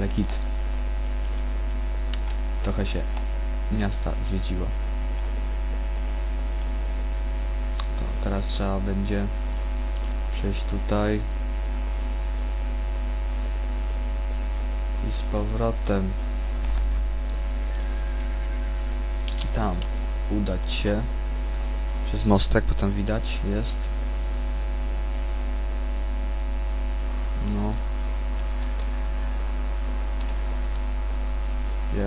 ale kit. Trochę się miasta zwiedziło. To teraz trzeba będzie przejść tutaj i z powrotem i tam udać się przez mostek, potem widać jest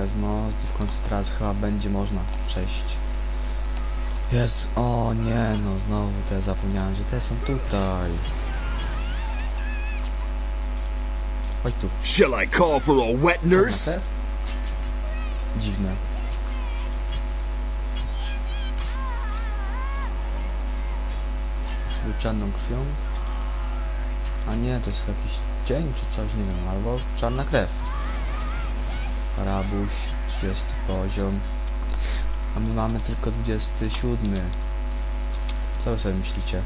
jest i w końcu teraz chyba będzie można przejść jest, o nie no znowu te zapomniałem, że te są tutaj chodź tu Shall I call for a wet nurse? Dziwne. Czarną krwią? A nie, to jest jakiś cień czy coś, nie wiem, albo czarna krew. Parabuś, 30 poziom. A my mamy tylko 27. Co wy sobie myślicie?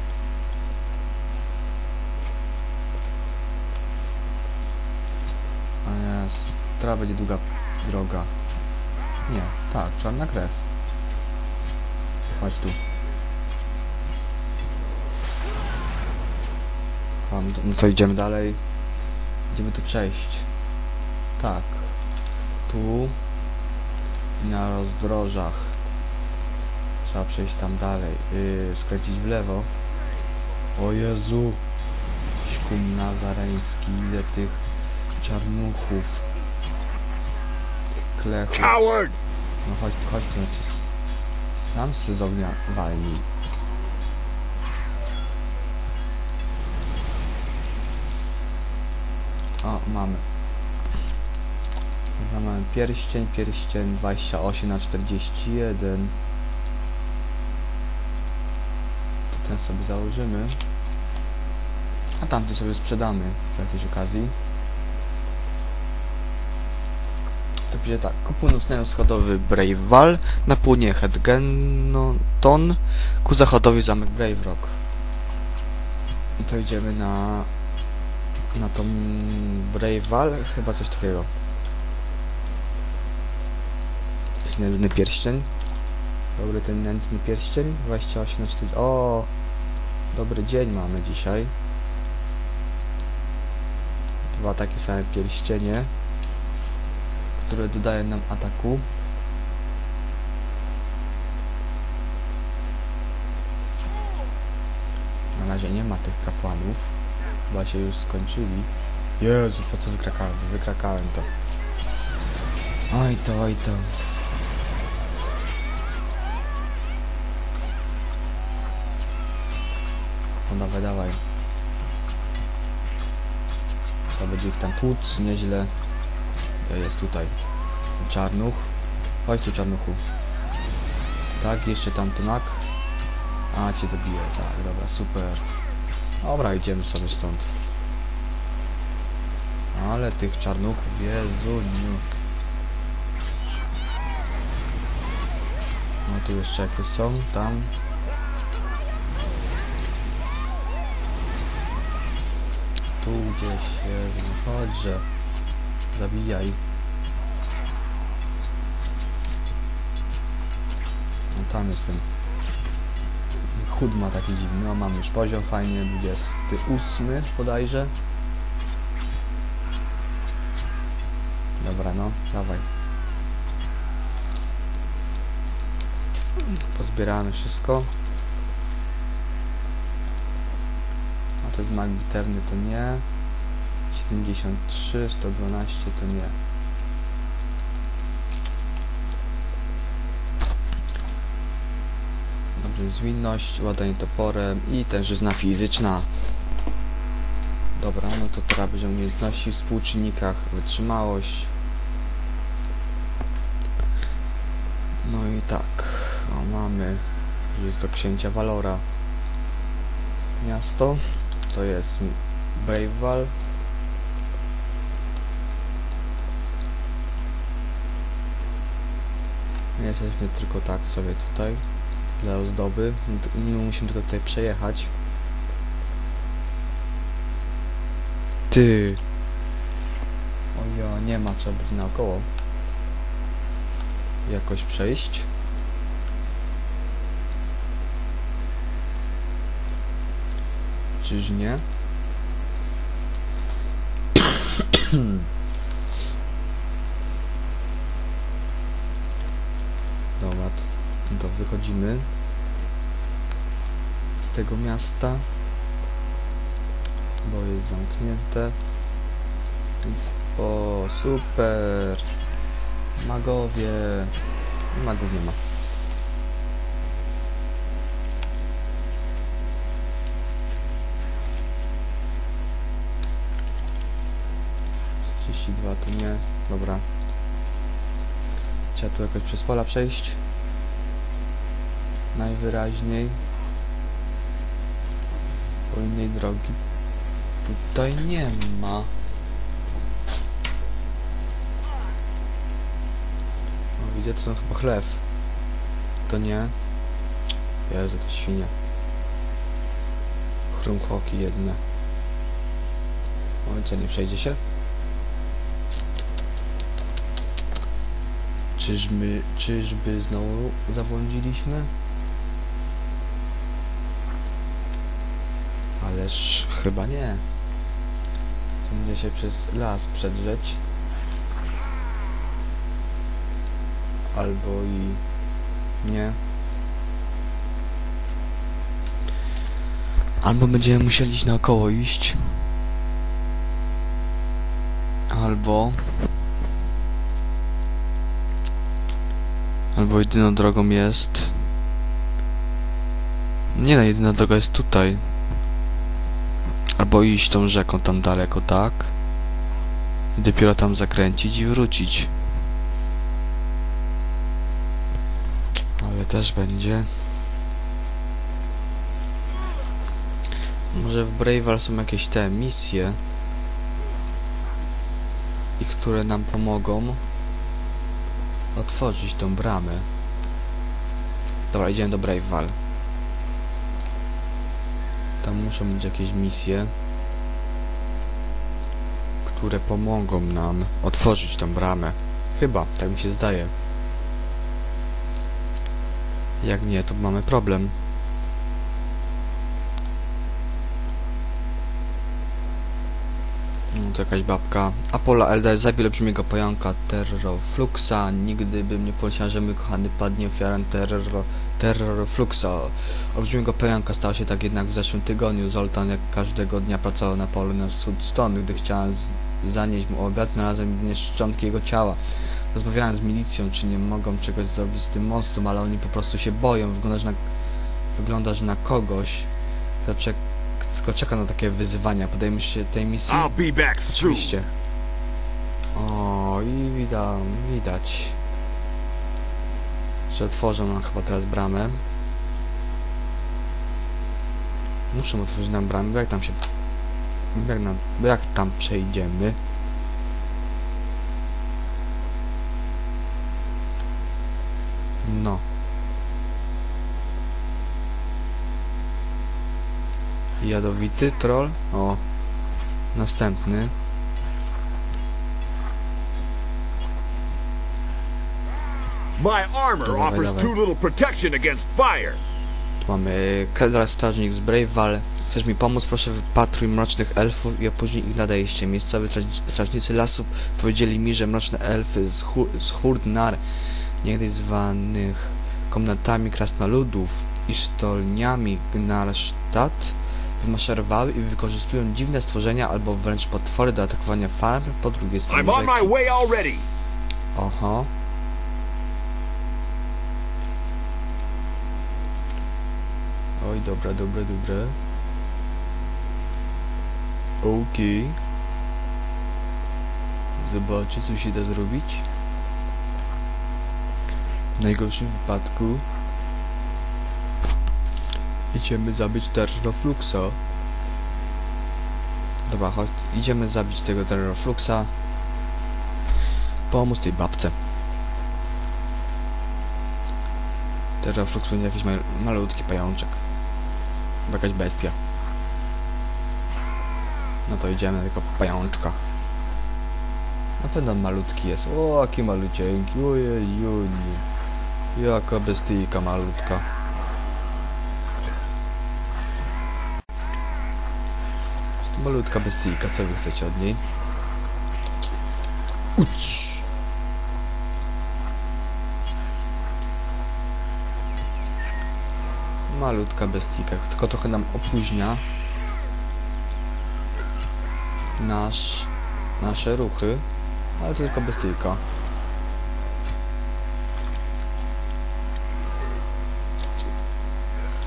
Jest, teraz będzie długa droga. Nie, tak, czarna krew. Chodź tu. No to idziemy dalej. Idziemy tu przejść. Tak. Tu. I na rozdrożach. Trzeba przejść tam dalej. Yy, skręcić w lewo. O Jezu. Śkum nazareński. Ile tych czarnuchów. Klechów. No chodź, chodź tu, s- sam se z ognia walnij. O, mamy. Mamy pierścień, pierścień 28 na 41. To ten sobie założymy. A tamty sobie sprzedamy w jakiejś okazji. To będzie tak, ku północnemu schodowy Brave Wall, na południe Hedgenton, ku zachodowi zamek Brave Rock. I to idziemy na na tą Brave Wall, chyba coś takiego. Nędzny pierścień. Dobry ten nędzny pierścień, 28 na 4. O, dobry dzień mamy dzisiaj. Dwa takie same pierścienie które dodaje nam ataku. Na razie nie ma tych kapłanów. Chyba się już skończyli. Jezu, po co wykrakałem? Wykrakałem to. Oj to, oj to. No dawaj. Trzeba będzie ich tam tłuc, nieźle. Jest tutaj. Czarnuch. Chodź tu, czarnuchu. Tak, jeszcze tam tunak. A, cię dobiję, tak, dobra, super. Dobra, idziemy sobie stąd. Ale tych czarnuchów, Jezu, nie. No tu jeszcze jakieś są, tam. Tu gdzieś, Jezu, chodźże. Zabijaj. No tam jest ten chód ma taki dziwny. No mamy już poziom fajnie, 28 bodajże. Dobra, no, dawaj. Pozbieramy wszystko. To jest bitewny, to nie. 73, 112 to nie. Dobrze, zwinność, ładanie toporem i tężyzna fizyczna. Dobra, no to teraz będziemy umiejętności w współczynnikach, wytrzymałość. No i tak, o, mamy, jest to księcia Valora. Miasto, to jest Braveval. Jesteśmy tylko tak sobie tutaj dla ozdoby. Nie musimy tylko tutaj przejechać. Ty. O jo, nie ma, trzeba będzie naokoło. Jakoś przejść. Czyż? Dobra, to, to wychodzimy z tego miasta, bo jest zamknięte. O, super! Magowie! Magów nie ma. Trzydzieści dwa to nie. Dobra. Trzeba tu jakoś przez pola przejść. Najwyraźniej. Bo innej drogi tutaj nie ma. O, widzę, to są chyba chlew. To nie. Jezu, to świnie. Chrumchoki jedne. Oj, co, nie przejdzie się? Czyżby, czyżby znowu zabłądziliśmy? Ależ chyba nie. Będzie się przez las przedrzeć. Albo i nie. Albo będziemy musieli naokoło iść. Albo... Albo jedyną drogą jest... Nie no, jedyna droga jest tutaj. Albo iść tą rzeką tam daleko, tak? I dopiero tam zakręcić i wrócić. Ale też będzie. Może w Brave'al są jakieś te misje i które nam pomogą otworzyć tą bramę. Dobra, idziemy do Brave'al. Tam muszą być jakieś misje, które pomogą nam otworzyć tą bramę. Chyba, tak mi się zdaje. Jak nie, to mamy problem. No, to jakaś babka. Apola LD, zabij olbrzymiego pająka Terrorfluxa. Nigdy bym nie pomyślał, że mój kochany padnie ofiarą terror, Terrorfluxa. Olbrzymiego pająka stał się tak jednak w zeszłym tygodniu. Zoltan jak każdego dnia pracował na polu na Sudstone. Gdy chciałem zanieść mu obiad, znalazłem jedynie szczątki jego ciała. Rozmawiałem z milicją, czy nie mogą czegoś zrobić z tym monstrum, ale oni po prostu się boją. Wyglądasz na, wyglądasz na kogoś, kto czek, tylko czeka na takie wyzwania. Podejmiesz się tej misji? I'll be back soon. Oczywiście. O, i widać, widać, że otworzą nam chyba teraz bramę. Muszę otworzyć nam bramę, bo jak tam się... Jak, nam, jak tam przejdziemy? No. Jadowity troll? O. Następny. My armor offers too little protection against fire. Tu mamy Keldra Strażnik z Brave'al. Chcesz mi pomóc? Proszę wypatruj mrocznych elfów i opóźnij ich nadejście. Miejscowi straż- strażnicy lasów powiedzieli mi, że mroczne elfy z, Hu z Hurdnar, niegdyś zwanych komnatami krasnoludów i sztolniami Gnarstadt, wymaszerowały i wykorzystują dziwne stworzenia albo wręcz potwory do atakowania farm po drugiej stronie rzeki. Oho. Oj, dobra, dobra, dobra. Okej. Zobaczę, co się da zrobić. W najgorszym wypadku idziemy zabić Terrorfluxa. Dobra, chodź, idziemy zabić tego Terrorfluxa. Pomóc tej babce. Terraflux będzie jakiś mal malutki pajączek. Jakaś bestia. No to idziemy tego pajączka. Na pewno malutki jest. O, jaki malucieńki. Ojej, Jaka bestyjka malutka. Malutka bestyjka, co wy chcecie od niej? Ucz! Malutka bestyjka, tylko trochę nam opóźnia nasz, nasze ruchy, ale tylko bestyjka.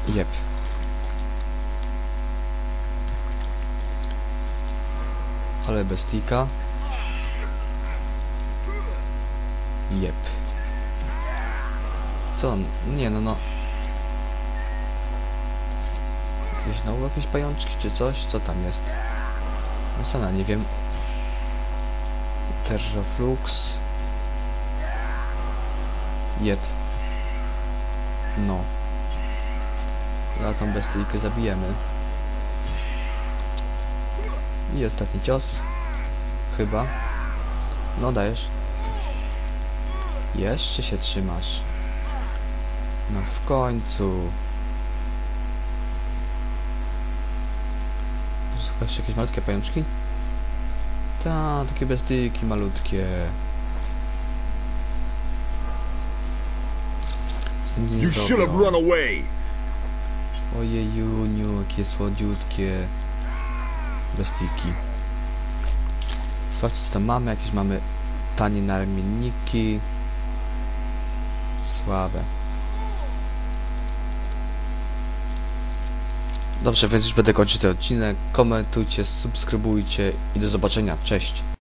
Jep. Ale bestyjka. Jep. Co? Nie no no. Jakieś znowu jakieś pajączki czy coś? Co tam jest? No sana, nie wiem. Terraflux. Jep. No. Za tą bestyjkę zabijemy. I ostatni cios. Chyba. No dajesz. Jeszcze się trzymasz. No w końcu. Słuchajcie, jakieś malutkie pajączki? Ta, takie bestyjki malutkie. You should have run away. Ojejuniu, jakie słodziutkie bestyjki. Sprawdźcie co tam mamy, jakieś mamy tanie narmienniki. Słabe. Dobrze, więc już będę kończyć ten odcinek. Komentujcie, subskrybujcie i do zobaczenia. Cześć!